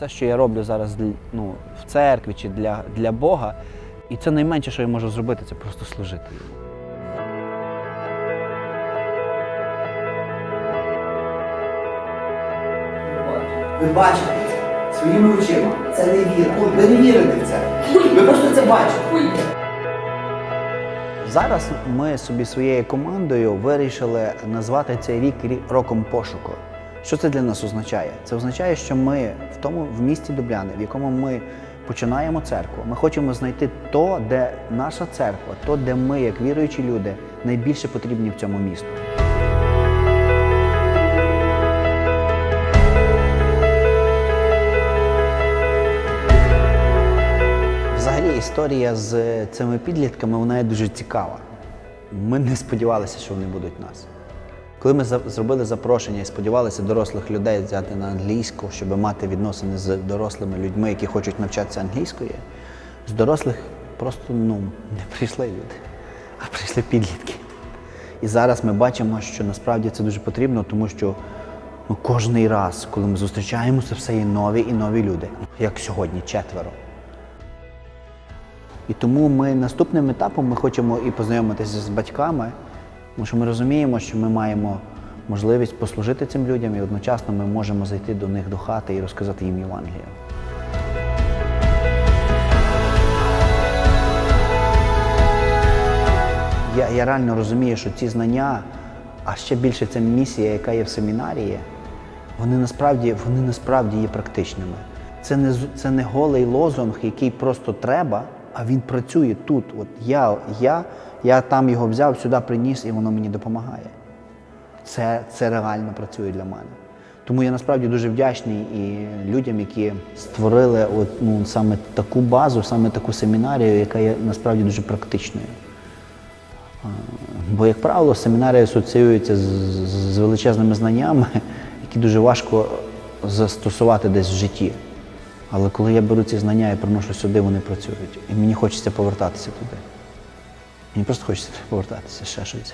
Все, що я роблю зараз ну, в церкві чи для, для Бога, і це найменше, що я можу зробити, це просто служити йому. Ви бачите це своїми очима. Це не віра. Ви не вірите в це. Ви просто це бачите. Зараз ми собі своєю командою вирішили назвати цей рік рі- роком пошуку. Що це для нас означає? Це означає, що ми в тому в місті Дубляни, в якому ми починаємо церкву, ми хочемо знайти то, де наша церква, то, де ми, як віруючі люди, найбільше потрібні в цьому місту. Взагалі історія з цими підлітками вона є дуже цікава. Ми не сподівалися, що вони будуть нас. Коли ми зробили запрошення і сподівалися дорослих людей взяти на англійську, щоб мати відносини з дорослими людьми, які хочуть навчатися англійської, з дорослих просто ну, не прийшли люди, а прийшли підлітки. І зараз ми бачимо, що насправді це дуже потрібно, тому що ну, кожний раз, коли ми зустрічаємося, все є нові і нові люди, як сьогодні, четверо. І тому ми наступним етапом ми хочемо і познайомитися з батьками, тому що ми розуміємо, що ми маємо можливість послужити цим людям, і одночасно ми можемо зайти до них до хати і розказати їм Євангелія. Я, я реально розумію, що ці знання, а ще більше ця місія, яка є в семінарії, вони насправді, вони насправді є практичними. Це не, це не голий лозунг, який просто треба, а він працює тут. От я, я, я там його взяв, сюди приніс, і воно мені допомагає. Це, це реально працює для мене. Тому я насправді дуже вдячний і людям, які створили от, ну, саме таку базу, саме таку семінарію, яка є насправді дуже практичною. Бо, як правило, семінарії асоціюються з, з- величезними знаннями, які дуже важко застосувати десь в житті. Але коли я беру ці знання і приношу сюди, вони працюють. І мені хочеться повертатися туди. Мені просто хочеться повертатися ще щось.